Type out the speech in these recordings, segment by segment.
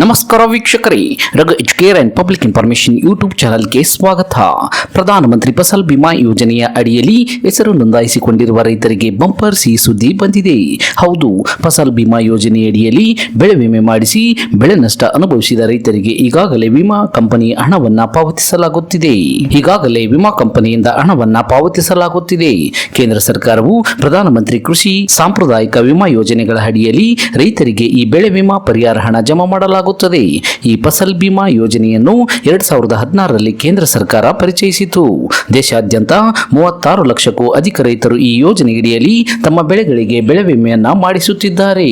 ನಮಸ್ಕಾರ ವೀಕ್ಷಕರೇ. Raghu educare and public information YouTube ಚಾನಲ್ಗೆ ಸ್ವಾಗತ. ಪ್ರಧಾನಮಂತ್ರಿ ಫಸಲ್ ಬಿಮಾ ಯೋಜನೆಯ ಅಡಿಯಲ್ಲಿ ಹೆಸರು ನೋಂದಾಯಿಸಿಕೊಂಡಿರುವ ರೈತರಿಗೆ ಬಂಪರ್ ಸಿ ಸುದ್ದಿ ಬಂದಿದೆ. ಹೌದು, ಫಸಲ್ ಬಿಮಾ ಯೋಜನೆಯಡಿಯಲ್ಲಿ ಬೆಳೆ ವಿಮೆ ಮಾಡಿಸಿ ಬೆಳೆ ನಷ್ಟ ಅನುಭವಿಸಿದ ರೈತರಿಗೆ ಈಗಾಗಲೇ ವಿಮಾ ಕಂಪನಿ ಹಣವನ್ನು ಪಾವತಿಸಲಾಗುತ್ತಿದೆ. ಈಗಾಗಲೇ ವಿಮಾ ಕಂಪನಿಯಿಂದ ಹಣವನ್ನು ಪಾವತಿಸಲಾಗುತ್ತಿದೆ. ಕೇಂದ್ರ ಸರ್ಕಾರವು ಪ್ರಧಾನಮಂತ್ರಿ ಕೃಷಿ ಸಾಂಪ್ರದಾಯಿಕ ವಿಮಾ ಯೋಜನೆಗಳ ಅಡಿಯಲ್ಲಿ ರೈತರಿಗೆ ಈ ಬೆಳೆ ವಿಮಾ ಪರಿಹಾರ ಹಣ ಜಮಾ ಮಾಡಲಾಗುತ್ತದೆ. ಈ ಫಸಲ್ ಬಿಮಾ ಯೋಜನೆಯನ್ನು ಎರಡ್ ಸಾವಿರದ ಹದಿನಾರರಲ್ಲಿ ಕೇಂದ್ರ ಸರ್ಕಾರ ಪರಿಚಯಿಸಿತು. ದೇಶಾದ್ಯಂತ ಮೂವತ್ತಾರು ಲಕ್ಷಕ್ಕೂ ಅಧಿಕ ರೈತರು ಈ ಯೋಜನೆಯಡಿಯಲ್ಲಿ ತಮ್ಮ ಬೆಳೆಗಳಿಗೆ ಬೆಳೆ ವಿಮೆಯನ್ನು ಮಾಡಿಸುತ್ತಿದ್ದಾರೆ.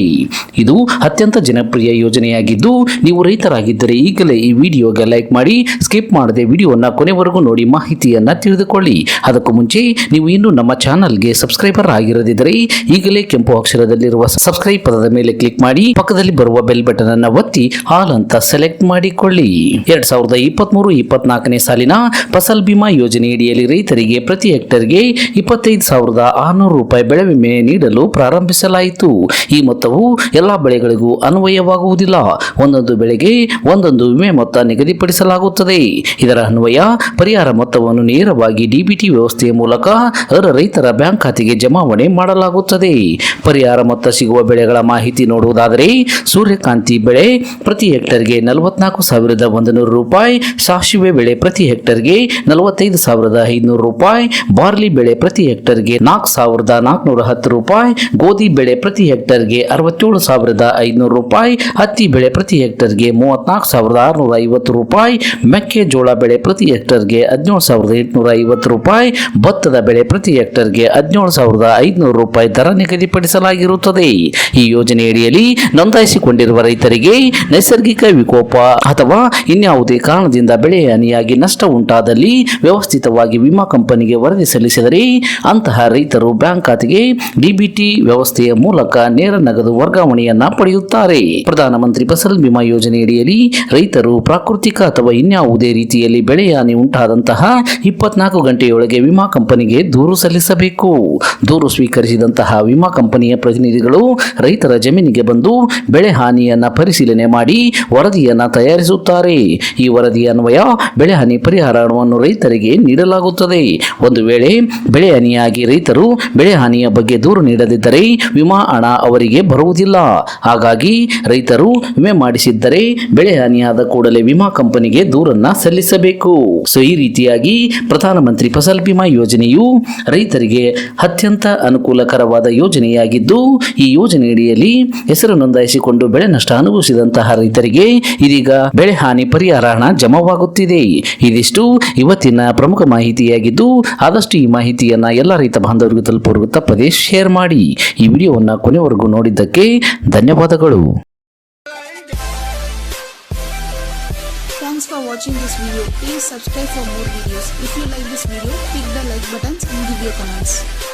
ಇದು ಅತ್ಯಂತ ಜನಪ್ರಿಯ ಯೋಜನೆಯಾಗಿದ್ದು, ನೀವು ರೈತರಾಗಿದ್ದರೆ ಈಗಲೇ ಈ ವಿಡಿಯೋಗೆ ಲೈಕ್ ಮಾಡಿ, ಸ್ಕಿಪ್ ಮಾಡದೆ ವಿಡಿಯೋನ ಕೊನೆವರೆಗೂ ನೋಡಿ ಮಾಹಿತಿಯನ್ನು ತಿಳಿದುಕೊಳ್ಳಿ. ಅದಕ್ಕೂ ಮುಂಚೆ, ನೀವು ಇನ್ನೂ ನಮ್ಮ ಚಾನಲ್ಗೆ ಸಬ್ಸ್ಕ್ರೈಬರ್ ಆಗಿರದಿದ್ದರೆ ಈಗಲೇ ಕೆಂಪು ಅಕ್ಷರದಲ್ಲಿರುವ ಸಬ್ಸ್ಕ್ರೈಬ್ ಪದದ ಮೇಲೆ ಕ್ಲಿಕ್ ಮಾಡಿ, ಪಕ್ಕದಲ್ಲಿ ಬರುವ ಬೆಲ್ ಬಟನ್ ಅನ್ನು ಒತ್ತಿ ಹಾಲ್ ಅಂತ ಸೆಲೆಕ್ಟ್ ಮಾಡಿಕೊಳ್ಳಿ. ಎರಡ್ ಸಾವಿರದ ಇಪ್ಪತ್ಮೂರು, ಇಪ್ಪತ್ನಾಲ್ಕನೇ ಸಾಲಿನ ಫಸಲ್ ಬಿಮಾ ಯೋಜನೆಯಡಿಯಲ್ಲಿ ರೈತರಿಗೆ ಪ್ರತಿ ಹೆಕ್ಟರ್ಗೆ ಇಪ್ಪತ್ತೈದು ಸಾವಿರದ ಆರುನೂರು ರೂಪಾಯಿ ಬೆಳೆ ವಿಮೆ ನೀಡಲು ಪ್ರಾರಂಭಿಸಲಾಯಿತು. ಈ ಮೊತ್ತವು ಎಲ್ಲಾ ಬೆಳೆಗಳಿಗೂ ಅನ್ವಯವಾಗುವುದಿಲ್ಲ. ಒಂದೊಂದು ಬೆಳೆಗೆ ಒಂದೊಂದು ವಿಮೆ ಮೊತ್ತ ನಿಗದಿಪಡಿಸಲಾಗುತ್ತದೆ. ಇದರ ಅನ್ವಯ ಪರಿಹಾರ ಮೊತ್ತವನ್ನು ನೇರವಾಗಿ ಡಿಬಿಟಿ ವ್ಯವಸ್ಥೆಯ ಮೂಲಕ ಅರ್ಹ ರೈತರ ಬ್ಯಾಂಕ್ ಖಾತೆಗೆ ಜಮಾವಣೆ ಮಾಡಲಾಗುತ್ತದೆ. ಪರಿಹಾರ ಮೊತ್ತ ಸಿಗುವ ಬೆಳೆಗಳ ಮಾಹಿತಿ ನೋಡುವುದಾದರೆ ಸೂರ್ಯಕಾಂತಿ ಬೆಳೆ ಪ್ರತಿ ಹೆಕ್ಟರ್ಗೆ ನಲವತ್ನಾಲ್ಕು ಸಾವಿರದ ಒಂದು ನೂರು ರೂಪಾಯಿ, ಸಾಸಿವೆ ಬೆಳೆ ಪ್ರತಿ ಹೆಕ್ಟರ್ಗೆ ನಲವತ್ತೈದು ಸಾವಿರದ ಐದುನೂರು ರೂಪಾಯಿ, ಬಾರ್ಲಿ ಬೆಳೆ ಪ್ರತಿ ಹೆಕ್ಟರ್ಗೆ ನಾಲ್ಕು ಸಾವಿರದ ನಾಲ್ಕುನೂರ ಹತ್ತು ರೂಪಾಯಿ, ಗೋಧಿ ಬೆಳೆ ಪ್ರತಿ ಹೆಕ್ಟರ್ಗೆ ಅರವತ್ತೇಳು ಸಾವಿರದ ಐದುನೂರು ರೂಪಾಯಿ, ಹತ್ತಿ ಬೆಳೆ ಪ್ರತಿ ಹೆಕ್ಟರ್ಗೆ ಮೂವತ್ನಾಲ್ಕು ಸಾವಿರದ ಆರುನೂರ ಐವತ್ತು ರೂಪಾಯಿ ಮೆಕ್ಕೆಜೋಳ ಬೆಳೆ ಪ್ರತಿ ಹೆಕ್ಟರ್ಗೆ ಹದಿನೇಳು ಸಾವಿರದ ಎಂಟುನೂರ ಐವತ್ತು ರೂಪಾಯಿ, ಭತ್ತದ ಬೆಳೆ ಪ್ರತಿ ಹೆಕ್ಟರ್ಗೆ ಹದಿನೇಳು ಸಾವಿರದ ಐದುನೂರು ರೂಪಾಯಿ ದರ ನಿಗದಿಪಡಿಸಲಾಗಿರುತ್ತದೆ. ಈ ಯೋಜನೆಯಡಿಯಲ್ಲಿ ನೋಂದಾಯಿಸಿಕೊಂಡಿರುವ ರೈತರಿಗೆ ನೈಸರ್ಗಿಕ ವಿಕೋಪ ಅಥವಾ ಇನ್ಯಾವುದೇ ಕಾರಣದಿಂದ ಬೆಳೆ ಹಾನಿಯಾಗಿ ನಷ್ಟ ಉಂಟಾದಲ್ಲಿ ವ್ಯವಸ್ಥಿತವಾಗಿ ವಿಮಾ ಕಂಪನಿಗೆ ವರದಿ ಸಲ್ಲಿಸಿದರೆ ಅಂತಹ ರೈತರು ಬ್ಯಾಂಕ್ ಖಾತೆಗೆ ಡಿಬಿಟಿ ವ್ಯವಸ್ಥೆಯ ಮೂಲಕ ನೇರ ನಗದು ವರ್ಗಾವಣೆಯನ್ನ ಪಡೆಯುತ್ತಾರೆ. ಪ್ರಧಾನಮಂತ್ರಿ ಫಸಲ್ ಬಿಮಾ ಯೋಜನೆಯಡಿಯಲ್ಲಿ ರೈತರು ಪ್ರಾಕೃತಿಕ ಅಥವಾ ಇನ್ಯಾವುದೇ ರೀತಿಯಲ್ಲಿ ಬೆಳೆ ಹಾನಿ ಉಂಟಾದಂತಹ ಇಪ್ಪತ್ನಾಲ್ಕು ಗಂಟೆಯೊಳಗೆ ವಿಮಾ ಕಂಪನಿಗೆ ದೂರು ಸಲ್ಲಿಸಬೇಕು. ದೂರು ಸ್ವೀಕರಿಸಿದಂತಹ ವಿಮಾ ಕಂಪನಿಯ ಪ್ರತಿನಿಧಿಗಳು ರೈತರ ಜಮೀನಿಗೆ ಬಂದು ಬೆಳೆ ಹಾನಿಯನ್ನ ಪರಿಶೀಲನೆ ಮಾಡಿ ವರದಿಯನ್ನ ತಯಾರಿಸುತ್ತಾರೆ. ಈ ವರದಿಯ ಅನ್ವಯ ಬೆಳೆ ಪರಿಹಾರ ಹಣವನ್ನು ರೈತರಿಗೆ ನೀಡಲಾಗುತ್ತದೆ. ಒಂದು ವೇಳೆ ಬೆಳೆ ಹಾನಿಯಾಗಿ ರೈತರು ಬೆಳೆ ಹಾನಿಯ ಬಗ್ಗೆ ದೂರು ನೀಡದಿದ್ದರೆ ವಿಮಾ ಹಣ ಅವರಿಗೆ ಬರುವುದಿಲ್ಲ. ಹಾಗಾಗಿ ರೈತರು ವಿಮೆ ಮಾಡಿಸಿದ್ದರೆ ಬೆಳೆ ಹಾನಿಯಾದ ಕೂಡಲೇ ವಿಮಾ ಕಂಪನಿಗೆ ದೂರನ್ನ ಸಲ್ಲಿಸಬೇಕು. ಸೊ, ಈ ರೀತಿಯಾಗಿ ಪ್ರಧಾನಮಂತ್ರಿ ಫಸಲ್ ಬಿಮಾ ಯೋಜನೆಯು ರೈತರಿಗೆ ಅತ್ಯಂತ ಅನುಕೂಲಕರವಾದ ಯೋಜನೆಯಾಗಿದ್ದು, ಈ ಯೋಜನೆಯಡಿಯಲ್ಲಿ ಹೆಸರು ನೋಂದಾಯಿಸಿಕೊಂಡು ಬೆಳೆ ನಷ್ಟ ಅನುಭವಿಸಿದಂತಹ ರೈತರಿಗೆ ಇದೀಗ ಬೆಳೆ ಹಾನಿ ಪರಿಹಾರ ಹಣ ಜಮವಾಗುತ್ತಿದೆ ಇದಿಷ್ಟು ಇವತ್ತಿನ ಪ್ರಮುಖ ಮಾಹಿತಿಯಾಗಿದ್ದು ಆದಷ್ಟು ಈ ಮಾಹಿತಿಯನ್ನ ಎಲ್ಲ ರೈತ ಬಾಂಧವರಿಗೂ ತಲುಪುವರೆಗೂ ತಪ್ಪದೇ ಶೇರ್ ಮಾಡಿ ಈ ವಿಡಿಯೋವನ್ನ ಕೊನೆವರೆಗೂ ನೋಡಿದ್ದಕ್ಕೆ ಧನ್ಯವಾದಗಳು Thanks for watching this video. Please subscribe for more videos. If you like this video, click the like buttons and give your comments.